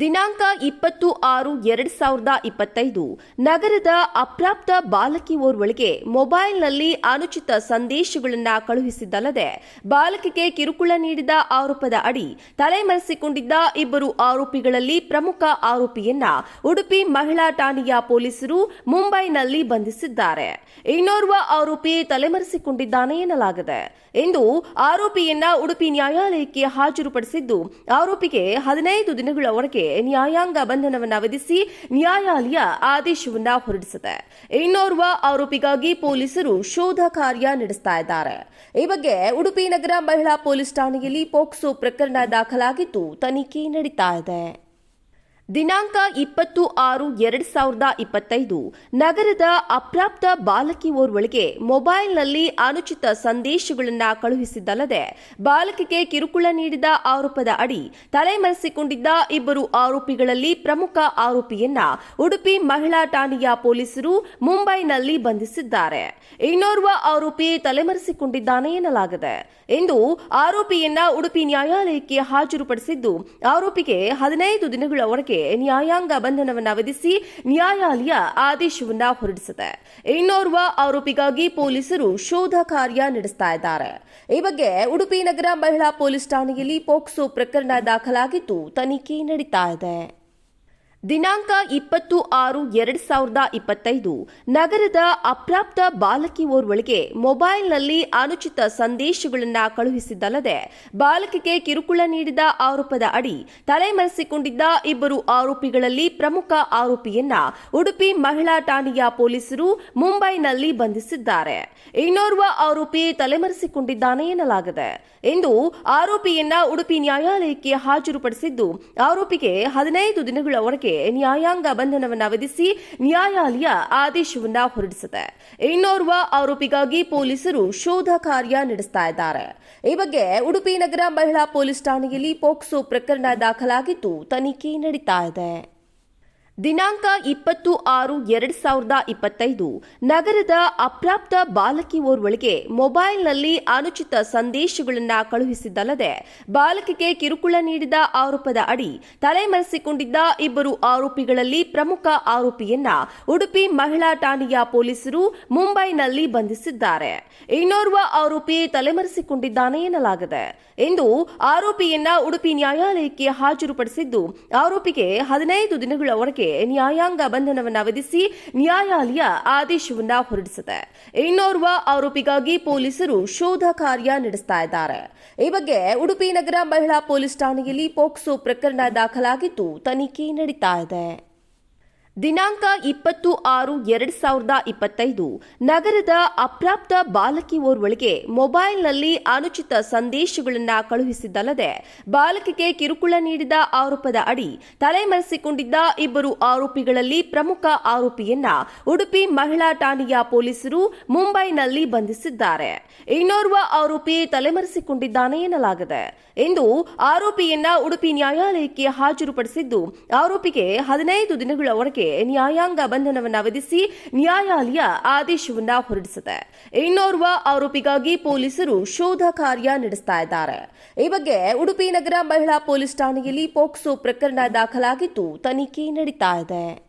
ದಿನಾಂಕ ಇಪ್ಪತ್ತು ಆರು ಎರಡ್ ಸಾವಿರದ ಇಪ್ಪತ್ತೈದು. ನಗರದ ಅಪ್ರಾಪ್ತ ಬಾಲಕಿ ಓರ್ವಳಿಗೆ ಮೊಬೈಲ್ನಲ್ಲಿ ಅನುಚಿತ ಸಂದೇಶಗಳನ್ನು ಕಳುಹಿಸಿದ್ದಲ್ಲದೆ ಬಾಲಕಿಗೆ ಕಿರುಕುಳ ನೀಡಿದ ಆರೋಪದ ಅಡಿ ತಲೆಮರೆಸಿಕೊಂಡಿದ್ದ ಇಬ್ಬರು ಆರೋಪಿಗಳಲ್ಲಿ ಪ್ರಮುಖ ಆರೋಪಿಯನ್ನ ಉಡುಪಿ ಮಹಿಳಾ ಠಾಣೆಯ ಪೊಲೀಸರು ಮುಂಬೈನಲ್ಲಿ ಬಂಧಿಸಿದ್ದಾರೆ. ಇನ್ನೋರ್ವ ಆರೋಪಿ ತಲೆಮರೆಸಿಕೊಂಡಿದ್ದಾನೆ ಎನ್ನಲಾಗಿದೆ. ಎಂದು ಆರೋಪಿಯನ್ನ ಉಡುಪಿ ನ್ಯಾಯಾಲಯಕ್ಕೆ ಹಾಜರುಪಡಿಸಿದ್ದು ಆರೋಪಿಗೆ ಹದಿನೈದು ದಿನಗಳವರೆಗೆ ನ್ಯಾಯಾಂಗ ಬಂಧನವನ್ನ ವಿಧಿಸಿ ನ್ಯಾಯಾಲಯ ಆದೇಶವನ್ನ ಹೊರಡಿಸಿದೆ. ಇನ್ನೋರ್ವ ಆರೋಪಿಗಾಗಿ ಪೊಲೀಸರು ಶೋಧ ಕಾರ್ಯ ನಡೆಸ್ತಾ ಇದ್ದಾರೆ. ಈ ಬಗ್ಗೆ ಉಡುಪಿ ನಗರ ಮಹಿಳಾ ಪೊಲೀಸ್ ಠಾಣೆಯಲ್ಲಿ ಪೋಕ್ಸೋ ಪ್ರಕರಣ ದಾಖಲಾಗಿದ್ದು ತನಿಖೆ ನಡೀತಾ ಇದೆ. ದಿನಾಂಕ ಇಪ್ಪತ್ತು ಆರು ಎರಡ್ ಸಾವಿರದ ಇಪ್ಪತ್ತೈದು. ನಗರದ ಅಪ್ರಾಪ್ತ ಬಾಲಕಿ ಓರ್ವಳಿಗೆ ಮೊಬೈಲ್ನಲ್ಲಿ ಅನುಚಿತ ಸಂದೇಶಗಳನ್ನು ಕಳುಹಿಸಿದ್ದಲ್ಲದೆ ಬಾಲಕಿಗೆ ಕಿರುಕುಳ ನೀಡಿದ ಆರೋಪದ ಅಡಿ ತಲೆಮರೆಸಿಕೊಂಡಿದ್ದ ಇಬ್ಬರು ಆರೋಪಿಗಳಲ್ಲಿ ಪ್ರಮುಖ ಆರೋಪಿಯನ್ನ ಉಡುಪಿ ಮಹಿಳಾ ಠಾಣೆಯ ಪೊಲೀಸರು ಮುಂಬೈನಲ್ಲಿ ಬಂಧಿಸಿದ್ದಾರೆ. ಇನ್ನೋರ್ವ ಆರೋಪಿ ತಲೆಮರೆಸಿಕೊಂಡಿದ್ದಾನೆ ಎನ್ನಲಾಗಿದೆ. ಎಂದು ಆರೋಪಿಯನ್ನ ಉಡುಪಿ ನ್ಯಾಯಾಲಯಕ್ಕೆ ಹಾಜರುಪಡಿಸಿದ್ದು ಆರೋಪಿಗೆ ಹದಿನೈದು ದಿನಗಳವರೆಗೆ ನ್ಯಾಯಾಂಗ ಬಂಧನವನ್ನು ವಿಧಿಸಿ ನ್ಯಾಯಾಲಯ ಆದೇಶವನ್ನ ಹೊರಡಿಸಿದೆ. ಇನ್ನೋರ್ವ ಆರೋಪಿಗಾಗಿ ಪೊಲೀಸರು ಶೋಧ ಕಾರ್ಯ ನಡೆಸ್ತಾ ಇದ್ದಾರೆ. ಈ ಬಗ್ಗೆ ಉಡುಪಿ ನಗರ ಮಹಿಳಾ ಪೊಲೀಸ್ ಠಾಣೆಯಲ್ಲಿ ಪೋಕ್ಸೋ ಪ್ರಕರಣ ದಾಖಲಾಗಿದ್ದು ತನಿಖೆ ನಡೀತಾ ಇದೆ. ದಿನಾಂಕ ಇಪ್ಪತ್ತು ಆರು ಎರಡ್ ಸಾವಿರದ ಇಪ್ಪತ್ತೈದು. ನಗರದ ಅಪ್ರಾಪ್ತ ಬಾಲಕಿ ಓರ್ವಳಿಗೆ ಮೊಬೈಲ್ನಲ್ಲಿ ಅನುಚಿತ ಸಂದೇಶಗಳನ್ನು ಕಳುಹಿಸಿದ್ದಲ್ಲದೆ ಬಾಲಕಿಗೆ ಕಿರುಕುಳ ನೀಡಿದ ಆರೋಪದ ಅಡಿ ತಲೆಮರೆಸಿಕೊಂಡಿದ್ದ ಇಬ್ಬರು ಆರೋಪಿಗಳಲ್ಲಿ ಪ್ರಮುಖ ಆರೋಪಿಯನ್ನ ಉಡುಪಿ ಮಹಿಳಾ ಠಾಣೆಯ ಪೊಲೀಸರು ಮುಂಬೈನಲ್ಲಿ ಬಂಧಿಸಿದ್ದಾರೆ. ಇನ್ನೋರ್ವ ಆರೋಪಿ ತಲೆಮರೆಸಿಕೊಂಡಿದ್ದಾನೆ ಎನ್ನಲಾಗಿದೆ. ಎಂದು ಆರೋಪಿಯನ್ನ ಉಡುಪಿ ನ್ಯಾಯಾಲಯಕ್ಕೆ ಹಾಜರುಪಡಿಸಿದ್ದು ಆರೋಪಿಗೆ ಹದಿನೈದು ದಿನಗಳವರೆಗೆ ನ್ಯಾಯಾಂಗ ಬಂಧನವನ್ನ ವಿಧಿಸಿ ನ್ಯಾಯಾಲಯ ಆದೇಶವನ್ನ ಹೊರಡಿಸಿದೆ. ಇನ್ನೋರ್ವ ಆರೋಪಿಗಾಗಿ ಪೊಲೀಸರು ಶೋಧ ಕಾರ್ಯ ನಡೆಸ್ತಾ ಇದ್ದಾರೆ. ಈ ಬಗ್ಗೆ ಉಡುಪಿ ನಗರ ಮಹಿಳಾ ಪೊಲೀಸ್ ಠಾಣೆಯಲ್ಲಿ ಪೋಕ್ಸೋ ಪ್ರಕರಣ ದಾಖಲಾಗಿದ್ದು ತನಿಖೆ ನಡೀತಾ ಇದೆ. ದಿನಾಂಕ ಇಪ್ಪತ್ತು ಆರು ಎರಡ್ ಸಾವಿರದ ಇಪ್ಪತ್ತೈದು. ನಗರದ ಅಪ್ರಾಪ್ತ ಬಾಲಕಿ ಓರ್ವಳಿಗೆ ಮೊಬೈಲ್ನಲ್ಲಿ ಅನುಚಿತ ಸಂದೇಶಗಳನ್ನು ಕಳುಹಿಸಿದ್ದಲ್ಲದೆ ಬಾಲಕಿಗೆ ಕಿರುಕುಳ ನೀಡಿದ ಆರೋಪದ ಅಡಿ ತಲೆಮರೆಸಿಕೊಂಡಿದ್ದ ಇಬ್ಬರು ಆರೋಪಿಗಳಲ್ಲಿ ಪ್ರಮುಖ ಆರೋಪಿಯನ್ನ ಉಡುಪಿ ಮಹಿಳಾ ಠಾಣೆಯ ಪೊಲೀಸರು ಮುಂಬೈನಲ್ಲಿ ಬಂಧಿಸಿದ್ದಾರೆ. ಇನ್ನೋರ್ವ ಆರೋಪಿ ತಲೆಮರೆಸಿಕೊಂಡಿದ್ದಾನೆ ಎನ್ನಲಾಗಿದೆ. ಎಂದು ಆರೋಪಿಯನ್ನ ಉಡುಪಿ ನ್ಯಾಯಾಲಯಕ್ಕೆ ಹಾಜರುಪಡಿಸಿದ್ದು ಆರೋಪಿಗೆ ಹದಿನೈದು ದಿನಗಳವರೆಗೆ ನ್ಯಾಯಾಂಗ ಬಂಧನವನ್ನ ವಿಧಿಸಿ ನ್ಯಾಯಾಲಯ ಆದೇಶವನ್ನ ಹೊರಡಿಸಿದೆ. ಇನ್ನೋರ್ವ ಆರೋಪಿಗಾಗಿ ಪೊಲೀಸರು ಶೋಧ ಕಾರ್ಯ ನಡೆಸ್ತಾ ಇದ್ದಾರೆ. ಈ ಬಗ್ಗೆ ಉಡುಪಿ ನಗರ ಮಹಿಳಾ ಪೊಲೀಸ್ ಠಾಣೆಯಲ್ಲಿ ಪೋಕ್ಸೋ ಪ್ರಕರಣ ದಾಖಲಾಗಿದ್ದು ತನಿಖೆ ನಡೀತಾ ಇದೆ. ದಿನಾಂಕ ಇಪ್ಪತ್ತು ಆರು ಎರಡ್ ಸಾವಿರದ ಇಪ್ಪತ್ತೈದು. ನಗರದ ಅಪ್ರಾಪ್ತ ಬಾಲಕಿ ಓರ್ವಳಿಗೆ ಮೊಬೈಲ್ನಲ್ಲಿ ಅನುಚಿತ ಸಂದೇಶಗಳನ್ನು ಕಳುಹಿಸಿದ್ದಲ್ಲದೆ ಬಾಲಕಿಗೆ ಕಿರುಕುಳ ನೀಡಿದ ಆರೋಪದ ಅಡಿ ತಲೆಮರೆಸಿಕೊಂಡಿದ್ದ ಇಬ್ಬರು ಆರೋಪಿಗಳಲ್ಲಿ ಪ್ರಮುಖ ಆರೋಪಿಯನ್ನ ಉಡುಪಿ ಮಹಿಳಾ ಠಾಣೆಯ ಪೊಲೀಸರು ಮುಂಬೈನಲ್ಲಿ ಬಂಧಿಸಿದ್ದಾರೆ. ಇನ್ನೋರ್ವ ಆರೋಪಿ ತಲೆಮರೆಸಿಕೊಂಡಿದ್ದಾನೆ ಎನ್ನಲಾಗಿದೆ. ಎಂದು ಆರೋಪಿಯನ್ನ ಉಡುಪಿ ನ್ಯಾಯಾಲಯಕ್ಕೆ ಹಾಜರುಪಡಿಸಿದ್ದು ಆರೋಪಿಗೆ ಹದಿನೈದು ದಿನಗಳವರೆಗೆ ನ್ಯಾಯಾಂಗ ಬಂಧನವನ್ನ ವಿಧಿಸಿ ನ್ಯಾಯಾಲಯ ಆದೇಶವನ್ನ ಹೊರಡಿಸಿದೆ. ಇನ್ನೋರ್ವ ಆರೋಪಿಗಾಗಿ ಪೊಲೀಸರು ಶೋಧ ಕಾರ್ಯ ನಡೆಸ್ತಾ ಇದ್ದಾರೆ. ಈ ಬಗ್ಗೆ ಉಡುಪಿ ನಗರ ಮಹಿಳಾ ಪೊಲೀಸ್ ಠಾಣೆಯಲ್ಲಿ ಪೋಕ್ಸೋ ಪ್ರಕರಣ ದಾಖಲಾಗಿದ್ದು ತನಿಖೆ ನಡೀತಾ ಇದೆ.